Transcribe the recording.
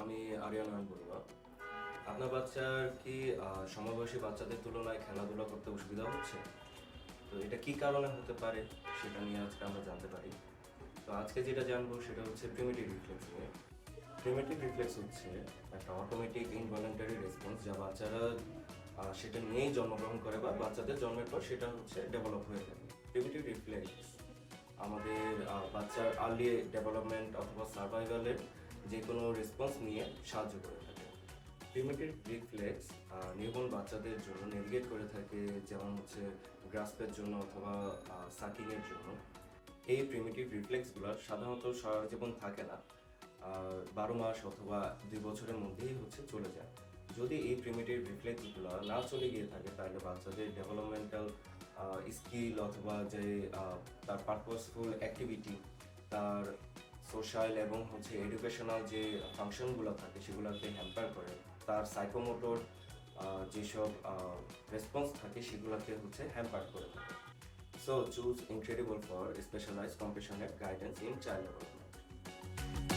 আমি আরিয়ান নয়ন আপনার বাচ্চার কি সমবয়সী বাচ্চাদের তুলনায় খেলাধুলা করতে অসুবিধা হচ্ছে? তো এটা কি কারণে হতে পারে সেটা নিয়ে আজকে আমরা জানতে পারি। তো আজকে যেটা জানব সেটা হচ্ছে প্রিমিটিভ রিফ্লেক্স নিয়ে। প্রিমিটিভ রিফ্লেক্স হচ্ছে একটা অটোমেটিক ইনভলেন্টারি রেসপন্স যা বাচ্চারা সেটা নিয়েই জন্মগ্রহণ করে বা বাচ্চাদের জন্মের পর সেটা হচ্ছে ডেভেলপ হয়ে থাকে। প্রিমিটিভ রিফ্লেক্স আমাদের বাচ্চার আর্লি ডেভেলপমেন্ট অথবা সার্ভাইভালের যে কোনো রেসপন্স নিয়ে সাহায্য করে থাকে। প্রিমিটিভ রিফ্লেক্স নিউবর্ন বাচ্চাদের জন্য নেভিগেট করে থাকে, যেমন হচ্ছে গ্রাসপের জন্য অথবা সাকিংয়ের জন্য। এই প্রিমিটিভ রিফ্লেক্সগুলো সাধারণত সারা জীবন থাকে না। বারো মাস অথবা দুই বছরের মধ্যেই হচ্ছে চলে যায়। যদি এই প্রিমিটিভ রিফ্লেক্সগুলো না চলে গিয়ে থাকে, তাহলে বাচ্চাদের ডেভেলপমেন্টাল স্কিল অথবা যে তার পারপাসফুল অ্যাক্টিভিটি তার সোশ্যাল এবং হচ্ছে এডুকেশনাল যে ফাংশনগুলো থাকে সেগুলোকে হ্যাম্পার করে, তার সাইকোমোটর যেসব রেসপন্স থাকে সেগুলোকে হচ্ছে হ্যাম্পার করে থাকে so choose incredible for specialise কম্পিটিশনের গাইডেন্স ইন চাইল্ড ডেভেলপমেন্ট